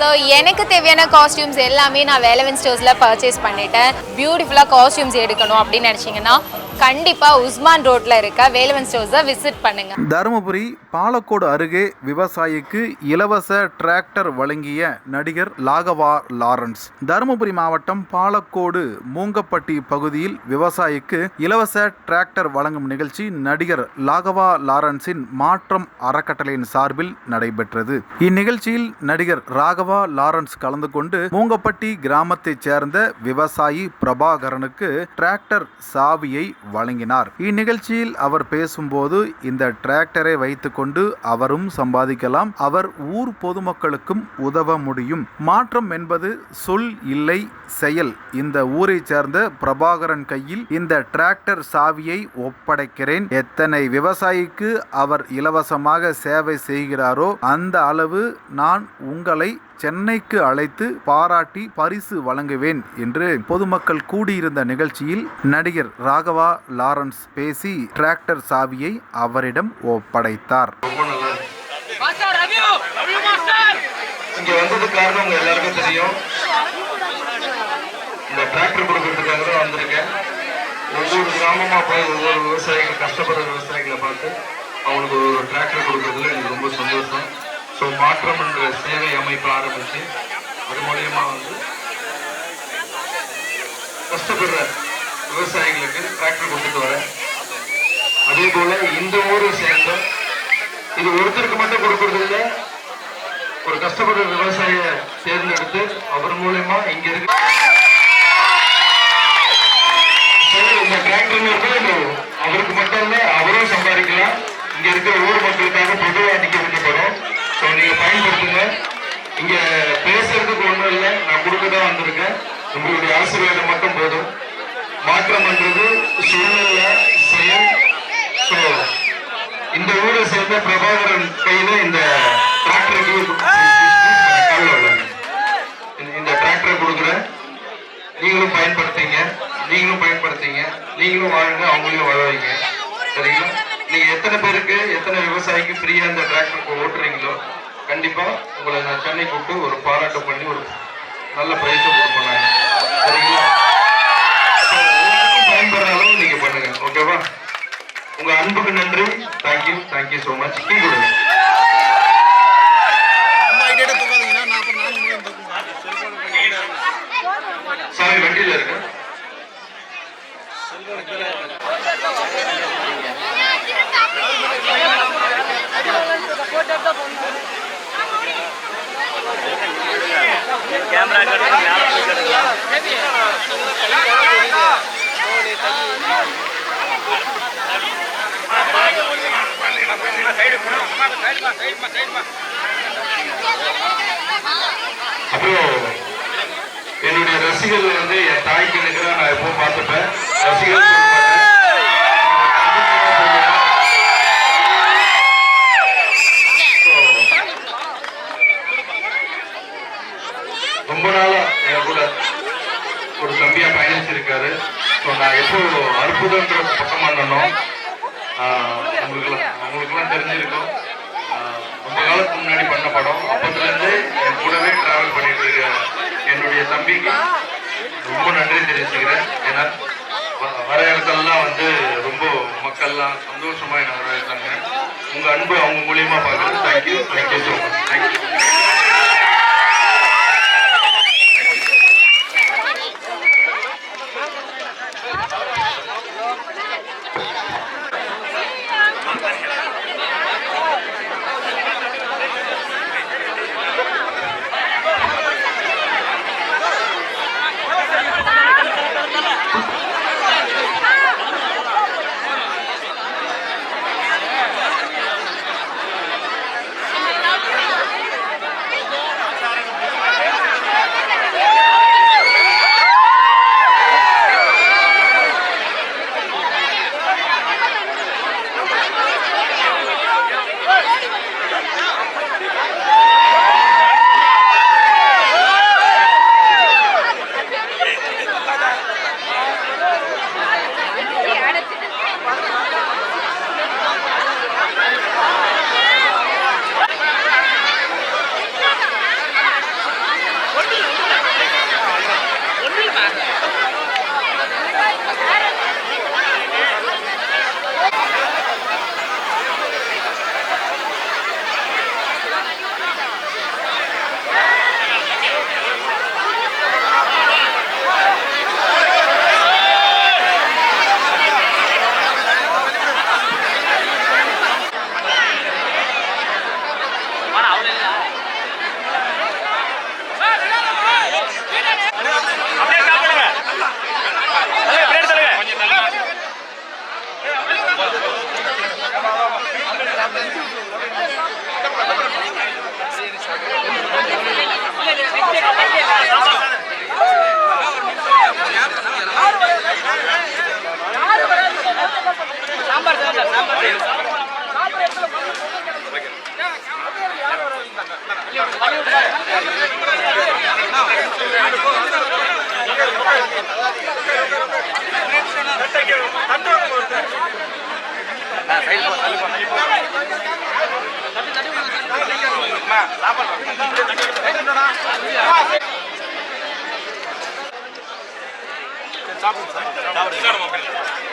So எனக்கு தேவையான costumes எல்லாமே நான் வேலவன் ஸ்டோர்ஸில் பர்ச்சேஸ் பண்ணிட்டேன். பியூட்டிஃபுல்லாக காஸ்டியூம்ஸ் எடுக்கணும் அப்படின்னு நினச்சிங்கன்னா கண்டிப்பாக உஸ்மான் ரோட்டில் இருக்க வேலவன் ஸ்டோர்ஸை விசிட் பண்ணுங்க. தருமபுரி பாலக்கோடு அருகே விவசாயிக்கு இலவச டிராக்டர் வழங்கிய நடிகர் லாகவா லாரன்ஸ். தருமபுரி மாவட்டம் பாலக்கோடு மூங்கப்பட்டி பகுதியில் விவசாயிக்கு இலவச டிராக்டர் வழங்கும் நிகழ்ச்சி நடிகர் லாகவா லாரன்ஸின் மாற்றம் அறக்கட்டளையின் சார்பில் நடைபெற்றது. இந்நிகழ்ச்சியில் நடிகர் ராகவா லாரன்ஸ் கலந்து கொண்டு மூங்கப்பட்டி கிராமத்தைச் சேர்ந்த விவசாயி பிரபாகரனுக்கு டிராக்டர் சாவியை வழங்கினார். இந்நிகழ்ச்சியில் அவர் பேசும்போது இந்த டிராக்டரை வைத்துக்கொண்டு அவரும் சம்பாதிக்கலாம் அவர் ஊர் பொதுமக்களுக்கும் உதவ முடியும். மாற்றம் என்பது சொல் இல்லை செயல். இந்த ஊரைச் சேர்ந்த பிரபாகரன் கையில் இந்த டிராக்டர் சாவியை ஒப்படைக்கிறேன். எத்தனை விவசாயிக்கு அவர் இலவசமாக சேவை செய்கிறாரோ அந்த அளவு நான் உங்களை சென்னைக்கு அழைத்து பாராட்டி பரிசு வழங்குவேன் என்று பொதுமக்கள் கூடியிருந்த நிகழ்ச்சியில் நடிகர் ராகவா லாரன்ஸ் பேசி டிராக்டர் சாவியை அவரிடம் ஒப்படைத்தார். ரொம்ப நல்லா இருக்கு. இங்க வந்ததுக்கு காரணம் உங்க எல்லாருக்கும் தெரியும். இந்த டிராக்டர் கொடுக்கறதுக்காக தான் வந்திருக்கேன். ஒவ்வொரு கிராமமா போய் ஒவ்வொரு விவசாயிகள் கஷ்டப்படுற விவசாயிகளை பார்த்து அவங்களுக்கு ஒரு டிராக்டர் கொடுக்கறதுல எனக்கு ரொம்ப சந்தோஷம். ஸோ மாற்றம் என்ற சேவை அமைப்பு ஆரம்பிச்சு அது மூலயமா வந்து கஷ்டப்படுற விவசாயிகளுக்கு டிராக்டர் கொடுத்துட்டு வரேன் அதே போல இந்த ஊரை சேர்ந்த இது ஒருத்தருக்கு மட்டும் கொடுக்கறது இல்லை ஒரு கஷ்டப்படுற விவசாய தேர்ந்தெடுத்து அவர் மூலயமா இங்க இருக்கு சரி, இந்த டிராக்டர் அவருக்கு மட்டும் இல்ல அவரும் சம்பாதிக்கலாம். இங்க இருக்கிற ஊர் மக்களுக்காக பொதுவாக நிக்க வைக்கப்படும். ஸோ நீங்க பயன்படுத்துங்க. இங்க பேசுறதுக்கு ஒண்ணும் இல்லை. நான் கொடுக்க தான் வந்திருக்கேன். உங்களுடைய ஆசீர்வாதம் மட்டும் போதும். மாற்றம்ன்றது சூழ்நிலை செயல் ஸோ இந்த ஊரை சேர்ந்த பிரபாகரன் கையில இந்த டிராக்டருக்கு இந்த- டிராக்டரை கொடுக்குறேன். நீங்களும் பயன்படுத்திங்க. நீங்களும் பயன்படுத்திங்க. நீங்களும் வாழுங்க அவங்களையும் வாழ வைங்க சரிங்களா? நீங்க எத்தனை பேருக்கு எத்தனை விவசாயிக்கு ஃப்ரீயா இந்த டிராக்டர் ஓட்டுறீங்களோ கண்டிப்பா உங்களை நான் சென்னை கூப்பிட்டு ஒரு பாராட்டு பண்ணி ஒரு நல்ல பயிற்சி கொடுப்பேன் நான். சரிங்களா So, எல்லாருக்கும் பயன்படுற அளவு நீங்க பண்ணுங்க ஓகேவா உங்க அன்புக்கு நன்றி thank you thank you so much tea கொடுங்க சாரி வண்டியில இருக்கு கேமரா கட்டு மேலே போய் கட்டுங்க அப்புறம் என்னுடைய ரசிகர்கள் வந்து என் தாய்க்கு நிற்கிறா நான் எப்பவும் பார்த்துப்பேன். ரசிகர்கள் என்னுடைய தம்பிக்கு ரொம்ப நன்றி தெரிவிச்சுக்கிறேன். ஏன்னா வர இடத்துலலாம் வந்து ரொம்ப மக்கள்லாம் சந்தோஷமா என்னை வரவேற்றாங்க. உங்க அன்பு அவங்க மூலியமா பார்க்குறது thank you thank you so much thank you சாப்பிடுங்க சார். சாப்பிடுங்க.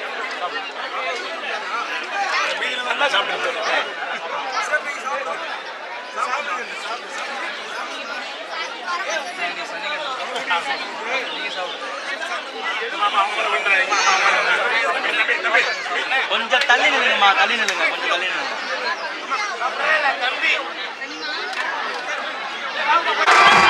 கொஞ்சம் தள்ளி நில்லுங்கம்மா தள்ளி நில்லுங்க கொஞ்சம் தள்ளி நில்லுங்க. இதுக்கு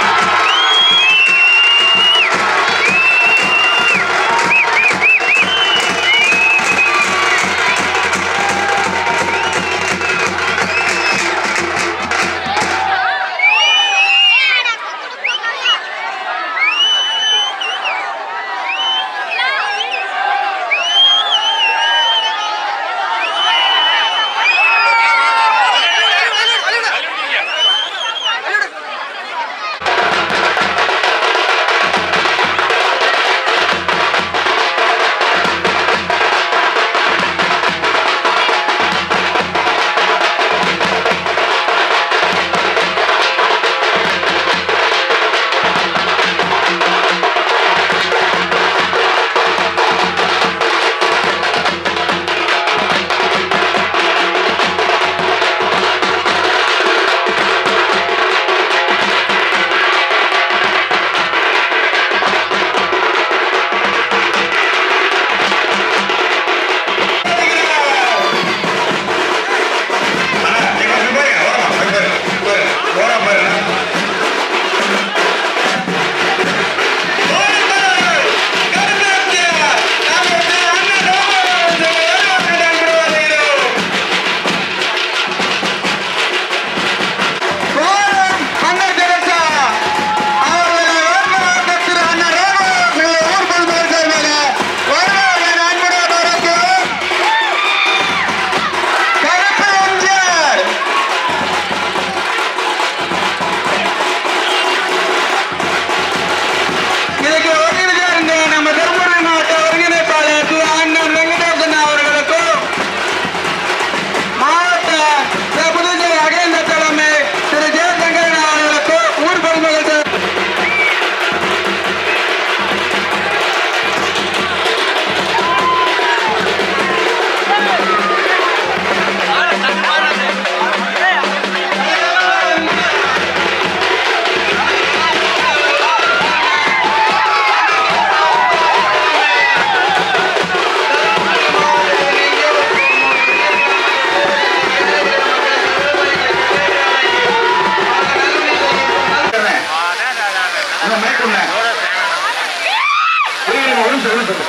இருங்க,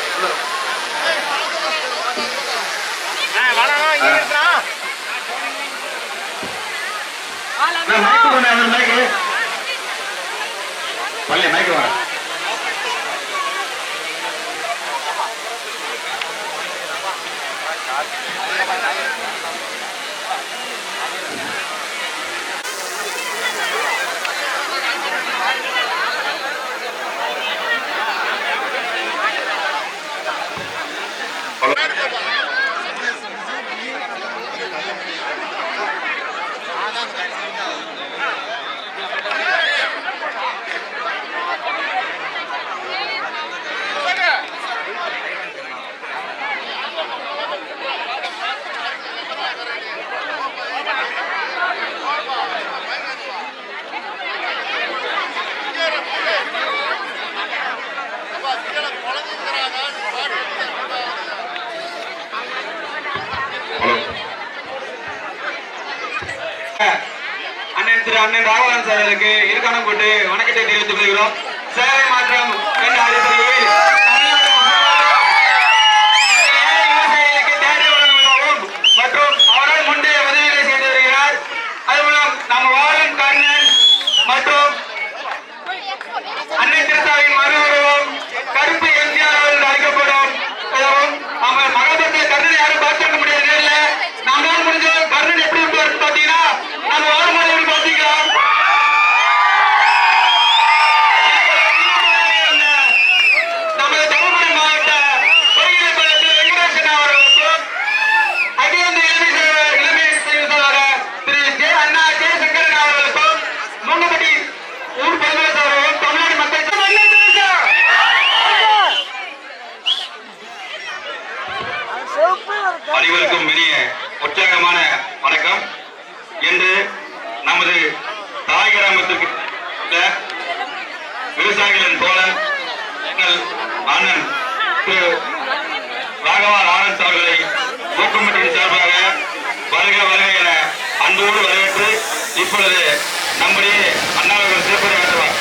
ஒரு நிமிஷம், ஒரு நிமிஷம். Obrigado, திரு அண்ணன் ராகவன் சார் அவர்களுக்கு இருக்கானம் போட்டு வணக்கத்தை தெரிவித்துக் கொள்கிறோம். சேவை மாற்றம் நமது தாய் கிராமத்திற்கு விவசாயிகளின் தோழன் எங்கள் அண்ணன் திரு ராகவா லாரன்ஸ் அவர்களை ஊக்கமட்டின் சார்பாக வருக வருக என அன்போடு வரவேற்று இப்பொழுது நம்முடைய அண்ணாவர்கள் சிறப்புரையாற்றுவார்.